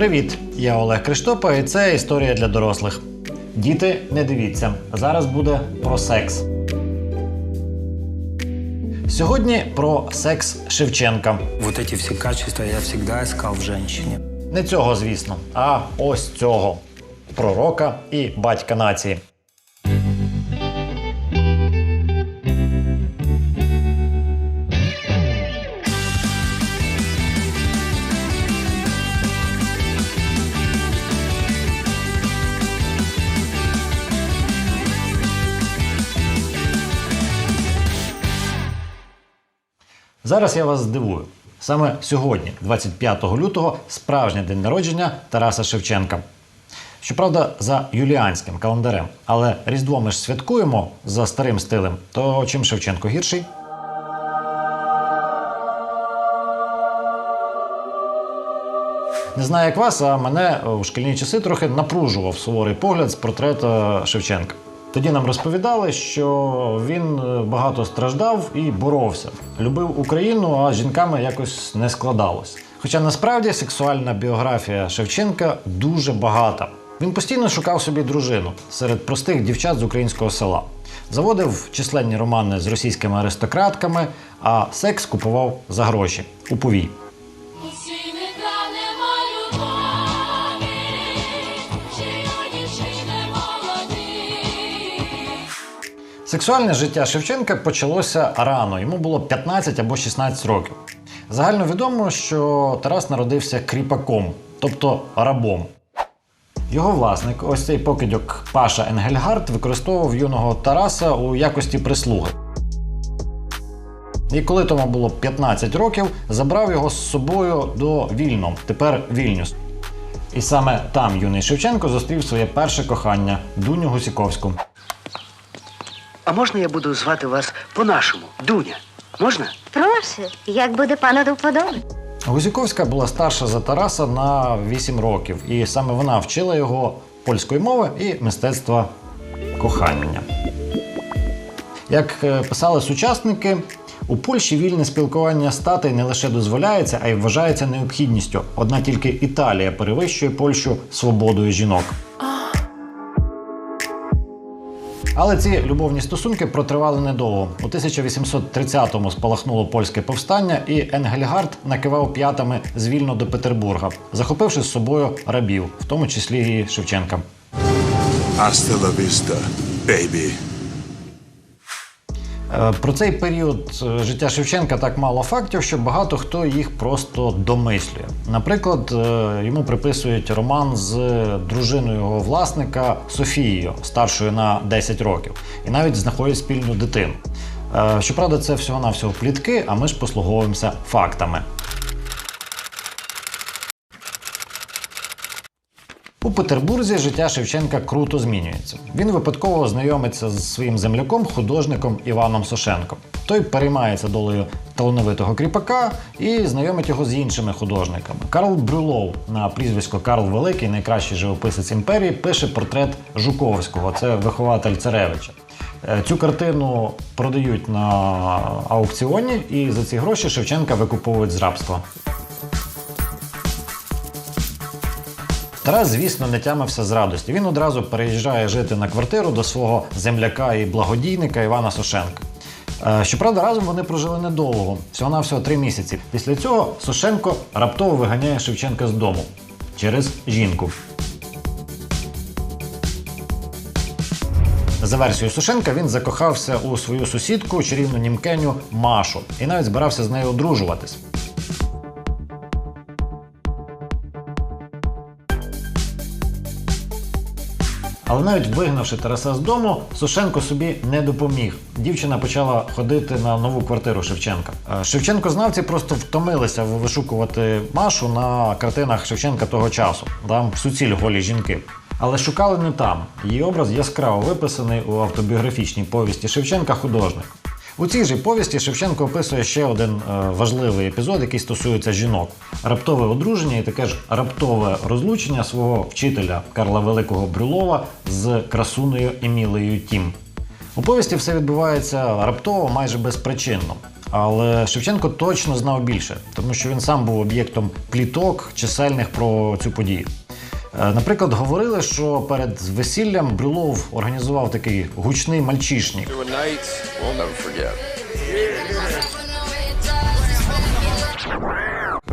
Привіт! Я Олег Криштопа, і це історія для дорослих. Діти, не дивіться. Зараз буде про секс. Сьогодні про секс Шевченка. Вот эти всі качества я завжди искал в женщине. Не цього, звісно, а ось цього пророка і батька нації. Зараз я вас здивую. Саме сьогодні, 25 лютого, справжній день народження Тараса Шевченка. Щоправда, за юліанським календарем, але Різдво ми ж святкуємо за старим стилем. То чим Шевченко гірший? Не знаю, як вас, а мене у шкільні часи трохи напружував суворий погляд з портрета Шевченка. Тоді нам розповідали, що він е, багато страждав і боровся. Любив Україну, а з жінками якось не складалось. Хоча насправді сексуальна біографія Шевченка дуже багата. Він постійно шукав собі дружину серед простих дівчат з українського села. Заводив численні романи з російськими аристократками, а секс купував за гроші у повій. Сексуальне життя Шевченка почалося рано, йому було 15 або 16 років. Загально відомо, що Тарас народився кріпаком, тобто рабом. Його власник, ось цей покидьок Паша Енгельгард, використовував юного Тараса у якості прислуги. І коли тому було 15 років, забрав його з собою до Вільно, тепер Вільнюс. І саме там юний Шевченко зустрів своє перше кохання Дуню Гусіковську. А можна я буду звати вас по-нашому? Дуня. Можна? Прошу, як буде пану до вподоби. Гузіковська була старша за Тараса на 8 років, і саме вона вчила його польської мови і мистецтва кохання. Як е, писали сучасники, у Польщі вільне спілкування статей не лише дозволяється, а й вважається необхідністю. Одна тільки Італія перевищує Польщу свободою жінок. Але ці любовні стосунки протривали недовго. У 1830-му спалахнуло польське повстання, і Енгельгард накивав п'ятами звільно до Петербурга, захопивши з собою рабів, в тому числі і Шевченка. Астелавіста. Е, Про цей період е, життя Шевченка так мало фактів, що багато хто їх просто домислює. Наприклад, е, йому приписують роман з дружиною його власника Софією, старшою на 10 років, і навіть знаходять спільну дитину. Е, Щоправда, це всього-навсього плітки, а ми ж послуговуємося фактами. У Петербурзі життя Шевченка круто змінюється. Він випадково знайомиться з своїм земляком, художником Іваном Сошенком. Той переймається долею талановитого кріпака і знайомить його з іншими художниками. Карл Брюлов на прізвисько Карл Великий, найкращий живописець імперії, пише портрет Жуковського, це вихователь царевича. Е, Цю картину продають на аукціоні, і за ці гроші Шевченка викуповують з рабства. Тарас, звісно, не тямився з радості. Він одразу переїжджає жити на квартиру до свого земляка і благодійника Івана Сошенка. Е, Щоправда, разом вони прожили недовго, всього-навсього три місяці. Після цього Сошенко раптово виганяє Шевченка з дому через жінку. За версією Сушенка, він закохався у свою сусідку, чарівну німкеню Машу, і навіть збирався з нею одружуватись. Але навіть вигнавши Тараса з дому, Сушенко собі не допоміг. Дівчина почала ходити на нову квартиру Шевченка. Е, Шевченко-знавці просто втомилися вишукувати Машу на картинах Шевченка того часу. Там суціль голі жінки. Але шукали не там. Її образ яскраво виписаний у автобіографічній повісті Шевченка художник. У цій же повісті Шевченко описує ще один е, важливий епізод, який стосується жінок: раптове одруження і таке ж раптове розлучення свого вчителя Карла Великого Брюлова з красунею Емілею Тім. У повісті все відбувається раптово, майже безпричинно. Але Шевченко точно знав більше, тому що він сам був об'єктом пліток чисельних про цю подію. Е, Наприклад, говорили, що перед весіллям Брюлов організував такий гучний мальчишник.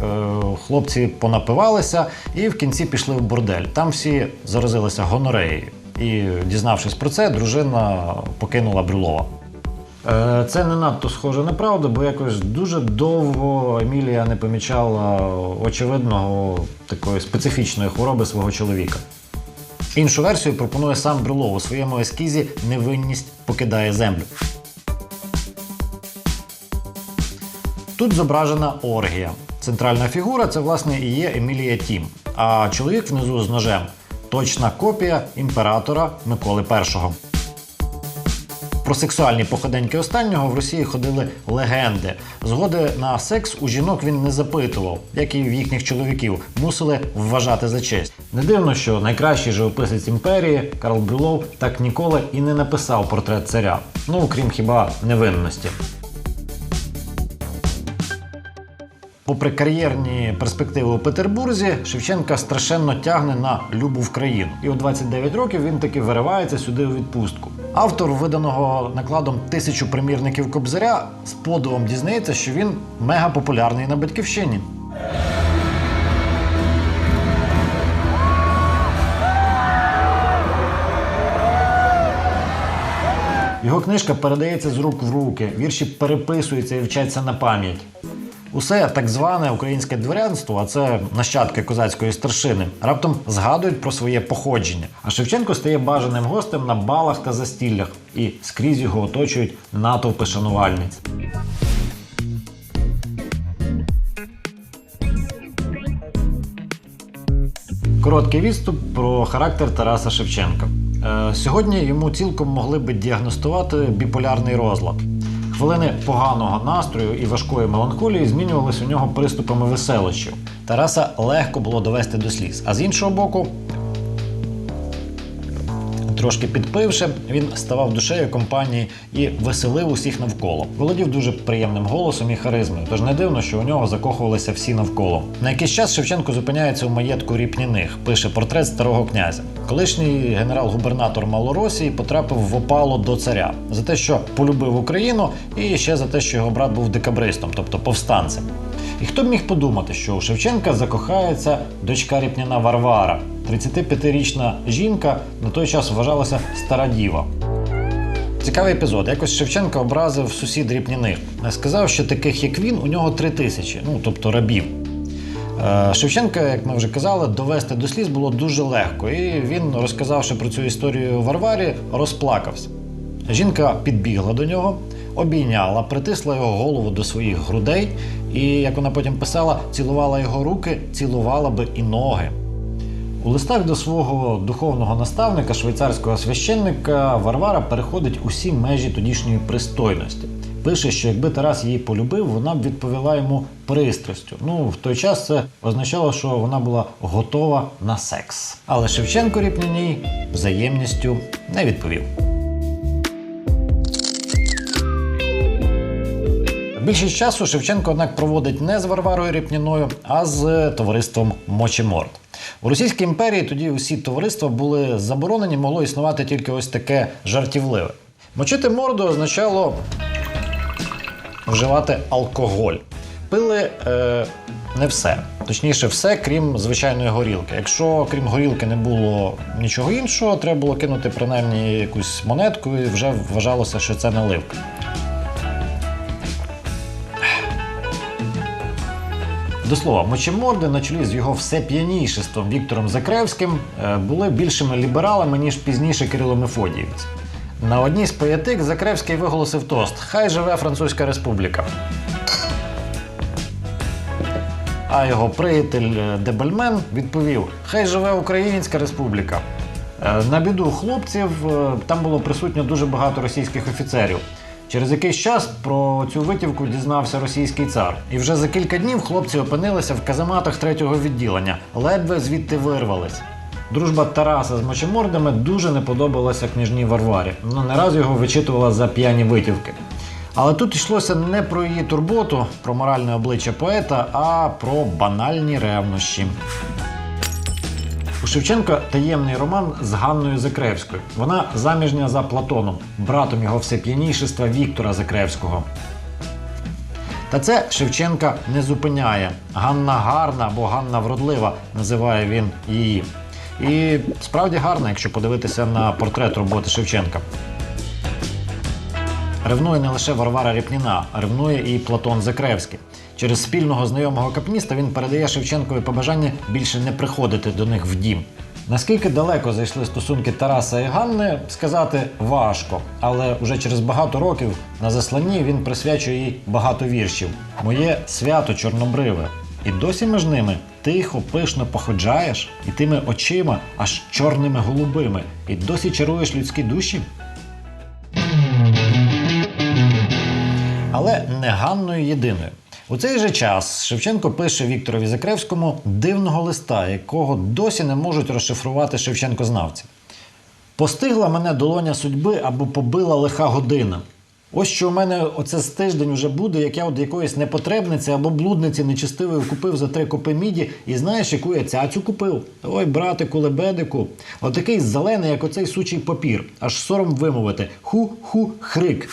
Е, Хлопці понапивалися і в кінці пішли в бордель. Там всі заразилися гонореєю. І, дізнавшись про це, дружина покинула Брюлова. Е, Це не надто схоже на правду, бо якось дуже довго Емілія не помічала очевидного такої специфічної хвороби свого чоловіка. Іншу версію пропонує сам Брюлов у своєму ескізі Невинність покидає землю. Тут зображена оргія. Центральна фігура це власне і є Емілія Тім. А чоловік внизу з ножем точна копія імператора Миколи І. Про сексуальні походеньки останнього в Росії ходили легенди. Згоди на секс у жінок він не запитував, як і в їхніх чоловіків, мусили вважати за честь. Не дивно, що найкращий живописець імперії Карл Брюлов так ніколи і не написав портрет царя. Ну, крім хіба невинності. Попри кар'єрні перспективи у Петербурзі, Шевченка страшенно тягне на любу в країну. І у 29 років він таки виривається сюди у відпустку. Автор виданого накладом тисячу примірників Кобзаря з подивом дізнається, що він мегапопулярний на батьківщині. Його книжка передається з рук в руки, вірші переписуються і вчаться на пам'ять. Усе так зване українське дворянство, а це нащадки козацької старшини, раптом згадують про своє походження. А Шевченко стає бажаним гостем на балах та застіллях, і скрізь його оточують натовпи шанувальниць. Короткий відступ про характер Тараса Шевченка. Е, сьогодні йому цілком могли би діагностувати біполярний розлад. Хвилини поганого настрою і важкої меланхолії змінювалися у нього приступами веселощів. Тараса легко було довести до сліз. А з іншого боку, Трошки підпивши, він ставав душею компанії і веселив усіх навколо. Володів дуже приємним голосом і харизмою, тож не дивно, що у нього закохувалися всі навколо. На якийсь час Шевченко зупиняється у маєтку Ріпніних, пише портрет старого князя. Колишній генерал-губернатор Малоросії потрапив в опалу до царя за те, що полюбив Україну, і ще за те, що його брат був декабристом, тобто повстанцем. І хто б міг подумати, що у Шевченка закохається дочка Ріпніна Варвара, 35-річна жінка на той час вважалася стара діва. Цікавий епізод. Якось Шевченко образив сусід Ріпніних. Сказав, що таких, як він, у нього три тисячі, ну тобто рабів. Е, Шевченка, як ми вже казали, довести до сліз було дуже легко, і він, розказавши про цю історію Варварі, розплакався. Жінка підбігла до нього, обійняла, притисла його голову до своїх грудей, і, як вона потім писала, цілувала його руки, цілувала би і ноги. У листах до свого духовного наставника, швейцарського священника, Варвара переходить усі межі тодішньої пристойності. Пише, що якби Тарас її полюбив, вона б відповіла йому пристрастю. Ну, в той час це означало, що вона була готова на секс. Але Шевченко Ріпняній взаємністю не відповів. Більшість часу Шевченко, однак, проводить не з Варварою Ріпніною, а з товариством Мочеморд. У Російській імперії тоді усі товариства були заборонені, могло існувати тільки ось таке жартівливе. Мочити морду означало вживати алкоголь. Пили е, не все. Точніше, все, крім звичайної горілки. Якщо крім горілки не було нічого іншого, треба було кинути принаймні якусь монетку, і вже вважалося, що це наливка. До слова, мочеморди на чолі з його всеп'янішеством Віктором Закревським е, були більшими лібералами, ніж пізніше Кирило Мефодієвець. На одній з поетик Закревський виголосив тост Хай живе Французька Республіка. А його приятель е, Дебельмен відповів: Хай живе Українська Республіка. Е, На біду хлопців там було присутньо дуже багато російських офіцерів. Через якийсь час про цю витівку дізнався російський цар. І вже за кілька днів хлопці опинилися в казематах третього відділення, ледве звідти вирвались. Дружба Тараса з мочемордами дуже не подобалася княжній Варварі. Вона не раз його вичитувала за п'яні витівки. Але тут йшлося не про її турботу, про моральне обличчя поета, а про банальні ревнощі. Шевченка таємний роман з Ганною Закревською. Вона заміжня за Платоном, братом його всеп'янішества Віктора Закревського. Та це Шевченка не зупиняє. Ганна гарна або Ганна вродлива, називає він її. І справді гарна, якщо подивитися на портрет роботи Шевченка. Ревнує не лише Варвара Ріпніна, а ревнує і Платон Закревський. Через спільного знайомого капніста він передає Шевченкові побажання більше не приходити до них в дім. Наскільки далеко зайшли стосунки Тараса і Ганни, сказати важко, але вже через багато років на засланні він присвячує їй багато віршів. Моє свято чорнобриве. І досі між ними тихо, пишно походжаєш, і тими очима, аж чорними голубими, і досі чаруєш людські душі. Але не Ганною єдиною. У цей же час Шевченко пише Вікторові Закревському дивного листа, якого досі не можуть розшифрувати Шевченкознавці. Постигла мене долоня судьби або побила лиха година. Ось що у мене оце з тиждень вже буде, як я от якоїсь непотребниці або блудниці нечистивої купив за три копи міді, і знаєш, яку я цяцю купив? Ой, братику, лебедику, отакий зелений, як оцей сучий папір, аж сором вимовити. Ху-ху-хрик.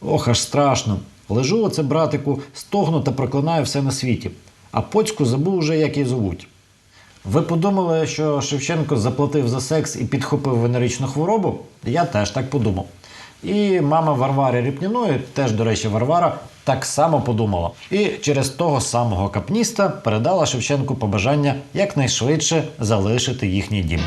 Ох, аж страшно. Лежу оце, братику, стогну та проклинаю все на світі. А поцьку забув уже, як її зовуть. Ви подумали, що Шевченко заплатив за секс і підхопив венеричну хворобу? Я теж так подумав. І мама Варвари Ріпніної, теж, до речі, Варвара, так само подумала. І через того самого капніста передала Шевченку побажання якнайшвидше залишити їхній дім.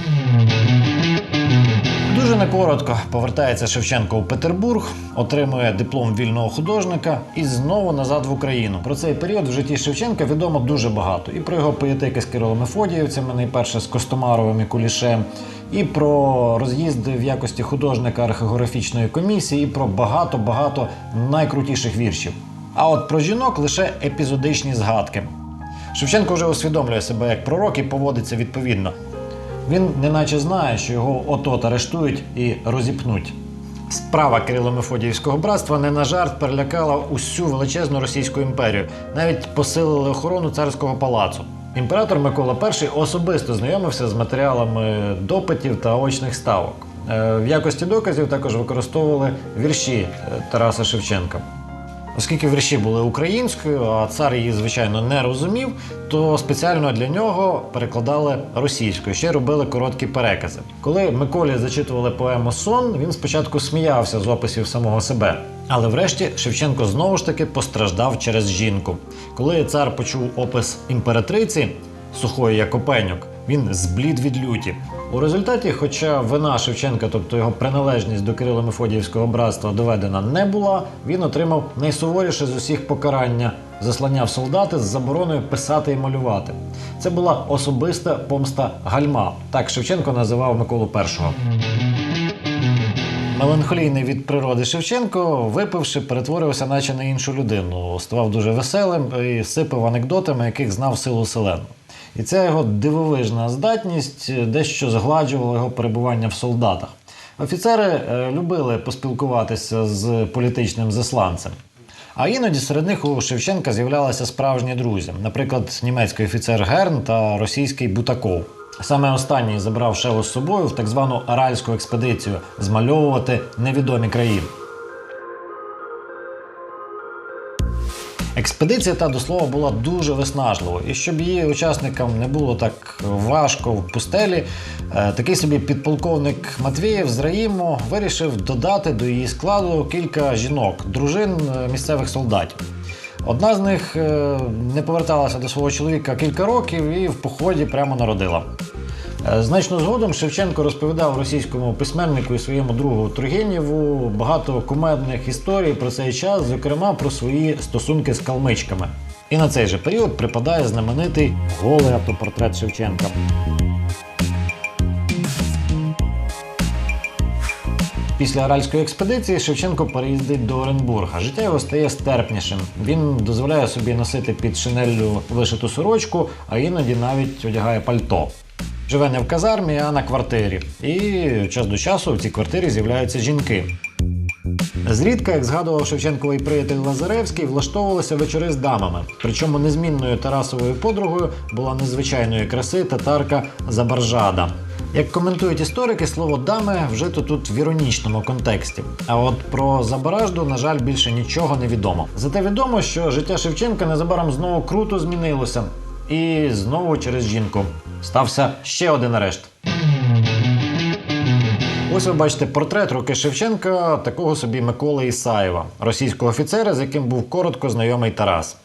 Дуже некоротко повертається Шевченко у Петербург, отримує диплом вільного художника і знову назад в Україну. Про цей період в житті Шевченка відомо дуже багато. І про його поєтики з Кирилом Мефодіївцем, найперше з Костомаровим і Кулішем, і про роз'їзди в якості художника археографічної комісії, і про багато-багато найкрутіших віршів. А от про жінок лише епізодичні згадки. Шевченко вже усвідомлює себе як пророк і поводиться відповідно. Він неначе знає, що його от-от арештують і розіпнуть. Справа Кирило-Мефодіївського братства не на жарт перелякала усю величезну Російську імперію. Навіть посилили охорону царського палацу. Імператор Микола І особисто знайомився з матеріалами допитів та очних ставок. Е, В якості доказів також використовували вірші е, Тараса Шевченка. Оскільки вірші були українською, а цар її, звичайно, не розумів, то спеціально для нього перекладали російською, ще робили короткі перекази. Коли Миколі зачитували поему Сон, він спочатку сміявся з описів самого себе. Але врешті Шевченко знову ж таки постраждав через жінку. Коли цар почув опис імператриці сухої як опеньок, він зблід від люті. У результаті, хоча вина Шевченка, тобто його приналежність до Кирило-Мефодіївського братства, доведена не була, він отримав найсуворіше з усіх покарання заслання в солдати з забороною писати і малювати. Це була особиста помста гальма. Так Шевченко називав Миколу І. Меланхолійний від природи Шевченко, випивши, перетворився наче на іншу людину. Ставав дуже веселим і сипав анекдотами, яких знав силу селену. І ця його дивовижна здатність дещо згладжувала його перебування в солдатах. Офіцери е, любили поспілкуватися з політичним засланцем. А іноді серед них у Шевченка з'являлися справжні друзі, наприклад, німецький офіцер Герн та російський Бутаков. Саме останній забрав Шеву з собою в так звану аральську експедицію змальовувати невідомі країни. Експедиція та до слова була дуже виснажливою, і щоб її учасникам не було так важко в пустелі, е, такий собі підполковник Матвієв з Раїму вирішив додати до її складу кілька жінок, дружин е, місцевих солдатів. Одна з них е, не поверталася до свого чоловіка кілька років і в поході прямо народила. Е, Значно згодом Шевченко розповідав російському письменнику і своєму другу Тургенєву багато кумедних історій про цей час, зокрема про свої стосунки з калмичками. І на цей же період припадає знаменитий голий автопортрет Шевченка. Після аральської експедиції Шевченко переїздить до Оренбурга. Життя його стає стерпнішим. Він дозволяє собі носити під шинеллю вишиту сорочку, а іноді навіть одягає пальто. Живе не в казармі, а на квартирі. І час до часу в цій квартирі з'являються жінки. Зрідка, як згадував Шевченковий приятель Лазаревський, влаштовувалися вечори з дамами. Причому незмінною Тарасовою подругою була незвичайної краси татарка Забаржада. Як коментують історики, слово дами вже то тут в іронічному контексті. А от про Забаражду, на жаль, більше нічого не відомо. Зате відомо, що життя Шевченка незабаром знову круто змінилося. І знову через жінку стався ще один арешт. Ось ви бачите портрет руки Шевченка, такого собі Миколи Ісаєва, російського офіцера, з яким був коротко знайомий Тарас.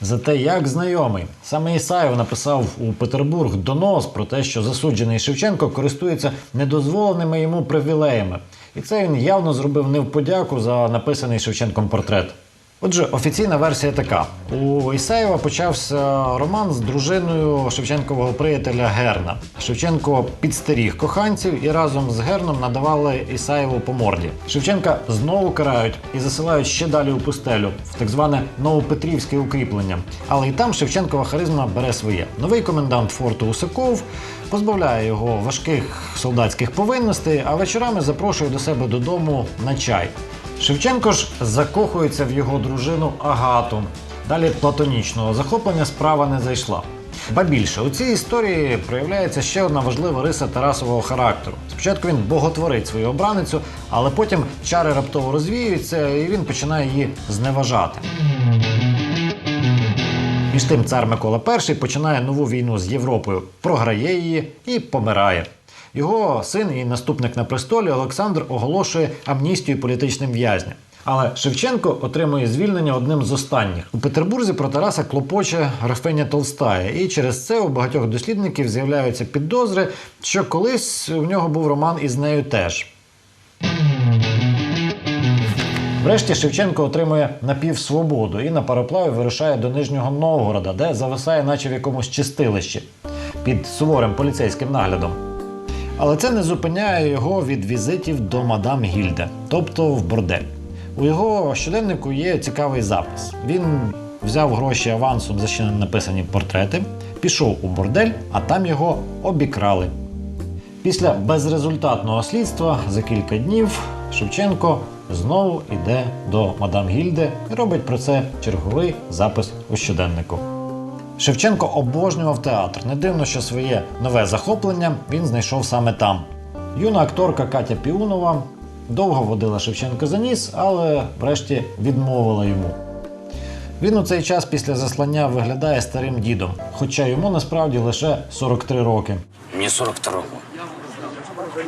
Зате як знайомий, саме Ісаєв написав у Петербург донос про те, що засуджений Шевченко користується недозволеними йому привілеями. І це він явно зробив не в подяку за написаний Шевченком портрет. Отже, офіційна версія така: у Ісаєва почався роман з дружиною Шевченкового приятеля Герна. Шевченко підстеріг коханців і разом з Герном надавали Ісаєву по морді. Шевченка знову карають і засилають ще далі у пустелю, в так зване новопетрівське укріплення. Але і там Шевченкова харизма бере своє. Новий комендант форту Усаков позбавляє його важких солдатських повинностей, а вечорами запрошує до себе додому на чай. Шевченко ж закохується в його дружину Агату. Далі платонічного захоплення справа не зайшла. Ба більше, у цій історії проявляється ще одна важлива риса Тарасового характеру. Спочатку він боготворить свою обраницю, але потім чари раптово розвіюються, і він починає її зневажати. Між тим цар Микола І починає нову війну з Європою, програє її і помирає. Його син і наступник на престолі Олександр оголошує амністію політичним в'язням. Але Шевченко отримує звільнення одним з останніх. У Петербурзі про Тараса клопоче Графиня Толстая, і через це у багатьох дослідників з'являються підозри, що колись у нього був роман із нею теж. Врешті Шевченко отримує напівсвободу і на пароплаві вирушає до Нижнього Новгорода, де зависає, наче в якомусь чистилищі під суворим поліцейським наглядом. Але це не зупиняє його від візитів до мадам Гільде, тобто в бордель. У його щоденнику є цікавий запис. Він взяв гроші авансом за ще не написані портрети, пішов у бордель, а там його обікрали. Після безрезультатного слідства за кілька днів Шевченко знову йде до мадам Гільде і робить про це черговий запис у щоденнику. Шевченко обожнював театр. Не дивно, що своє нове захоплення він знайшов саме там. Юна акторка Катя Піунова довго водила Шевченка за ніс, але врешті відмовила йому. Він у цей час після заслання виглядає старим дідом, хоча йому насправді лише 43 роки. Мне 42-го.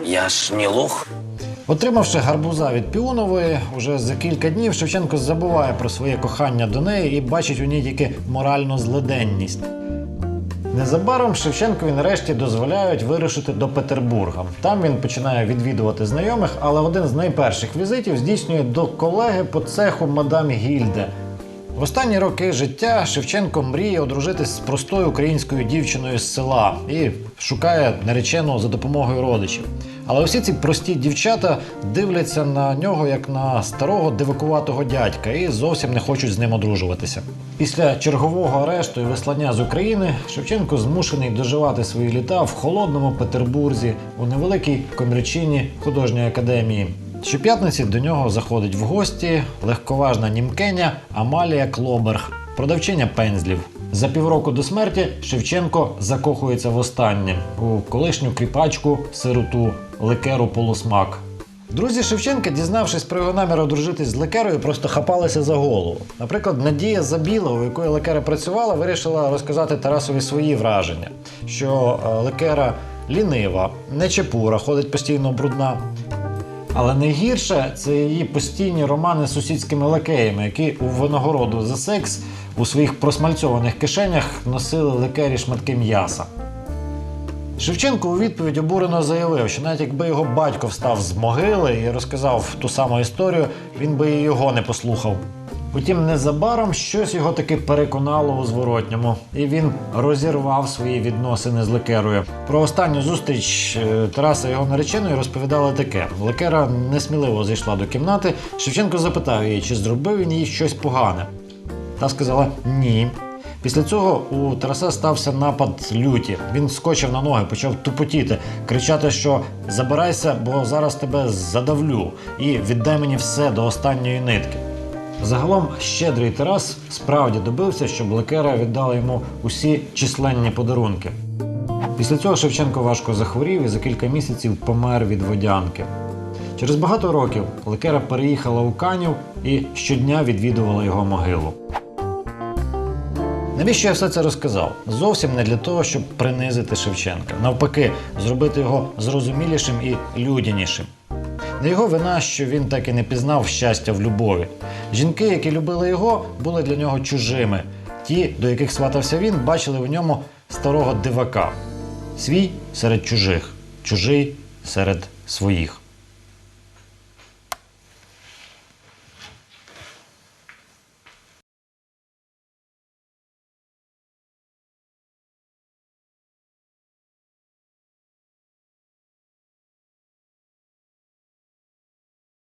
Я ж не лох. Отримавши гарбуза від піонової, уже за кілька днів Шевченко забуває про своє кохання до неї і бачить у ній тільки моральну злиденність. Незабаром Шевченкові нарешті дозволяють вирушити до Петербурга. Там він починає відвідувати знайомих, але один з найперших візитів здійснює до колеги по цеху мадам Гільде. В останні роки життя Шевченко мріє одружитись з простою українською дівчиною з села і шукає наречену за допомогою родичів. Але усі ці прості дівчата дивляться на нього як на старого дивакуватого дядька і зовсім не хочуть з ним одружуватися. Після чергового арешту і вислання з України Шевченко змушений доживати свої літа в холодному Петербурзі у невеликій комрячині художньої академії. Щоп'ятниці до нього заходить в гості легковажна німкеня Амалія Клоберг, продавчиня пензлів. За півроку до смерті Шевченко закохується востаннє у колишню кріпачку сироту Лекеру Полусмак. Друзі Шевченка, дізнавшись про його намір одружитись з Лекерою, просто хапалися за голову. Наприклад, Надія Забілова, у якої Лекера працювала, вирішила розказати Тарасові свої враження, що е, Лекера лінива, нечепура, ходить постійно брудна. Але найгірше це її постійні романи з сусідськими лакеями, які у винагороду за секс у своїх просмальцьованих кишенях носили лекері шматки м'яса. Шевченко у відповідь обурено заявив, що навіть якби його батько встав з могили і розказав ту саму історію, він би і його не послухав. Утім, незабаром щось його таки переконало у зворотньому, і він розірвав свої відносини з Лекерою. Про останню зустріч е, Тараса його нареченої розповідали таке: Лекера несміливо зайшла до кімнати. Шевченко запитав її, чи зробив він їй щось погане. Та сказала ні. Після цього у Тараса стався напад люті. Він скочив на ноги, почав тупотіти, кричати, що забирайся, бо зараз тебе задавлю, і віддай мені все до останньої нитки. Загалом щедрий Тарас справді добився, щоб лекера віддали йому усі численні подарунки. Після цього Шевченко важко захворів і за кілька місяців помер від водянки. Через багато років Лекера переїхала у Канів і щодня відвідувала його могилу. Навіщо я все це розказав? Зовсім не для того, щоб принизити Шевченка. Навпаки, зробити його зрозумілішим і людянішим. Його вина, що він так і не пізнав щастя в любові. Жінки, які любили його, були для нього чужими. Ті, до яких сватався він, бачили в ньому старого дивака. Свій серед чужих, чужий серед своїх.